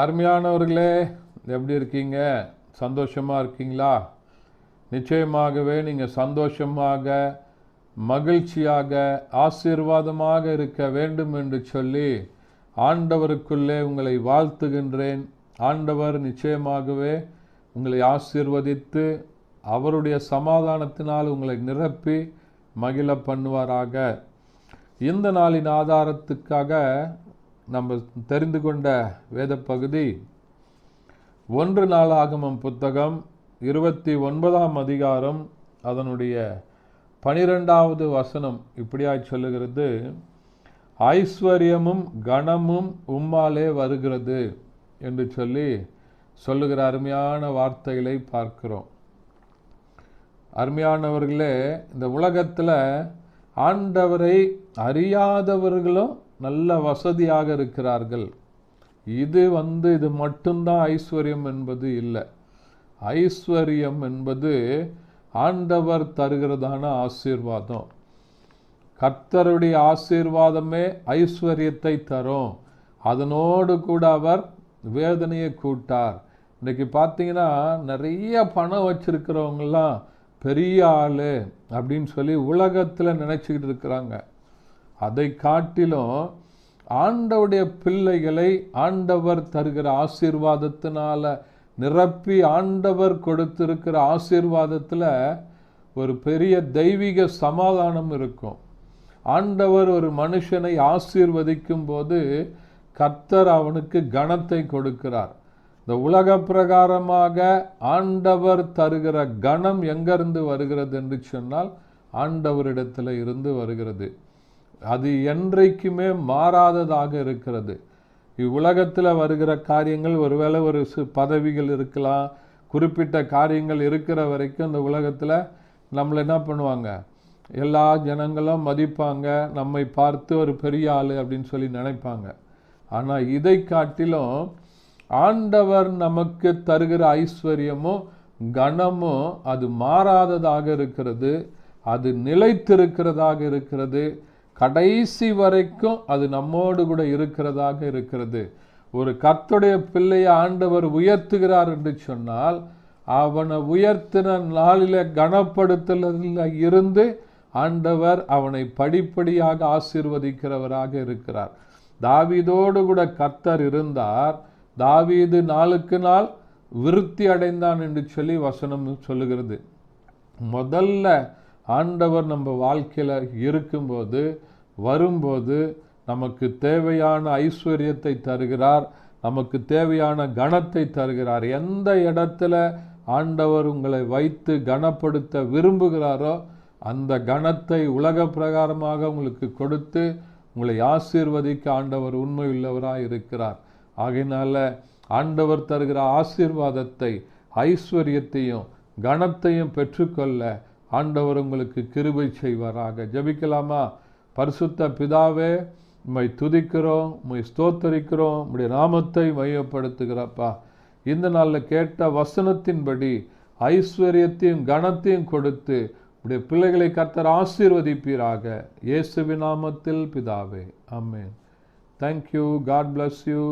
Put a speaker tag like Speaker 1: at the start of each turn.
Speaker 1: அருமையானவர்களே எப்படி இருக்கீங்க? சந்தோஷமாக இருக்கீங்களா? நிச்சயமாகவே நீங்கள் சந்தோஷமாக மகிழ்ச்சியாக ஆசீர்வாதமாக இருக்க வேண்டும் என்று சொல்லி ஆண்டவருக்குள்ளே உங்களை வாழ்த்துகின்றேன். ஆண்டவர் நிச்சயமாகவே உங்களை ஆசீர்வதித்து அவருடைய சமாதானத்தினால் உங்களை நிரப்பி மகிழ பண்ணுவாராக. இந்த நாளின் ஆதாரத்துக்காக நம்ம தெரிந்து கொண்ட வேத பகுதி ஒன்று நாளாகமம் புத்தகம் இருபத்தி ஒன்பதாம் அதிகாரம் அதனுடைய பனிரெண்டாவது வசனம். இப்படியாய் சொல்லுகிறது ஐஸ்வர்யமும் கணமும் உம்மாலே வருகிறது என்று சொல்லி சொல்லுகிற அருமையான வார்த்தைகளை பார்க்கிறோம். அருமையானவர்களே இந்த உலகத்தில் ஆண்டவரை அறியாதவர்களும் நல்ல வசதியாக இருக்கிறார்கள். இது வந்து இது மட்டும்தான் ஐஸ்வர்யம் என்பது இல்லை. ஐஸ்வர்யம் என்பது ஆண்டவர் தருகிறதான ஆசீர்வாதம். கர்த்தருடைய ஆசீர்வாதமே ஐஸ்வர்யத்தை தரும். அதனோடு கூட அவர் வேதனையை கூட்டார். இன்றைக்கி பார்த்தீங்கன்னா நிறைய பணம் வச்சுருக்கிறவங்களாம் பெரிய ஆள் அப்படின்னு சொல்லி உலகத்தில் நினச்சிக்கிட்டு இருக்கிறாங்க. அதை காட்டிலும் ஆண்டவுடைய பிள்ளைகளை ஆண்டவர் தருகிற ஆசீர்வாதத்தினால நிரப்பி ஆண்டவர் கொடுத்திருக்கிற ஆசீர்வாதத்தில் ஒரு பெரிய தெய்வீக சமாதானம் இருக்கும். ஆண்டவர் ஒரு மனுஷனை ஆசீர்வதிக்கும் போது கர்த்தர் அவனுக்கு கணத்தை கொடுக்கிறார். இந்த உலக பிரகாரமாக ஆண்டவர் தருகிற கணம் எங்கிருந்து வருகிறது என்று சொன்னால் ஆண்டவரிடத்தில் இருந்து வருகிறது. அது என்றைக்குமே மாறாததாக இருக்கிறது. இவ்வுலகத்தில் வருகிற காரியங்கள் ஒருவேளை ஒரு சு பதவிகள் இருக்கலாம் குறிப்பிட்ட காரியங்கள் இருக்கிற வரைக்கும் இந்த உலகத்தில் நம்மளை என்ன பண்ணுவாங்க? எல்லா ஜனங்களும் மதிப்பாங்க நம்மை பார்த்து ஒரு பெரிய ஆள் அப்படின்னு சொல்லி நினைப்பாங்க. ஆனால் இதை காட்டிலும் ஆண்டவர் நமக்கு தருகிற ஐஸ்வர்யமும் கனமும் அது மாறாததாக இருக்கிறது. அது நிலைத்திருக்கிறதாக இருக்கிறது. கடைசி வரைக்கும் அது நம்மோடு கூட இருக்கிறதாக இருக்கிறது. ஒரு கர்த்துடைய பிள்ளையை ஆண்டவர் உயர்த்துகிறார் என்று சொன்னால் அவனை உயர்த்தின நாளில் கனப்படுத்தலில் இருந்து ஆண்டவர் அவனை படிப்படியாக ஆசீர்வதிக்கிறவராக இருக்கிறார். தாவீதோடு கூட கர்த்தர் இருந்தார். தாவீது நாளுக்கு நாள் விருத்தி அடைந்தான் என்று சொல்லி வசனம் சொல்லுகிறது. முதல்ல ஆண்டவர் நம்ம வாழ்க்கையில் இருக்கும்போது வரும்போது நமக்கு தேவையான ஐஸ்வர்யத்தை தருகிறார் நமக்கு தேவையான கணத்தை தருகிறார். எந்த இடத்துல ஆண்டவர் உங்களை வைத்து கனப்படுத்த விரும்புகிறாரோ அந்த கணத்தை உலக பிரகாரமாக உங்களுக்கு கொடுத்து உங்களை ஆசீர்வதிக்க ஆண்டவர் உண்மை உள்ளவராக இருக்கிறார். ஆகையினால ஆண்டவர் தருகிற ஆசீர்வாதத்தை ஐஸ்வர்யத்தையும் கணத்தையும் பெற்றுக்கொள்ள ஆண்டவர் உங்களுக்கு கிருபை செய்வாராக. ஜபிக்கலாமா? பரிசுத்த பிதாவே உம்மை துதிக்கிறோம் உம்மை ஸ்தோத்தரிக்கிறோம் உம்முடைய நாமத்தை மையப்படுத்துகிறப்பா. இந்த நாளில் கேட்ட வசனத்தின்படி ஐஸ்வர்யத்தையும் கனத்தையும் கொடுத்து உடைய பிள்ளைகளை கர்த்தர் ஆசீர்வதிப்பீராக. இயேசுவின் நாமத்தில் பிதாவே. Amen thank you God bless you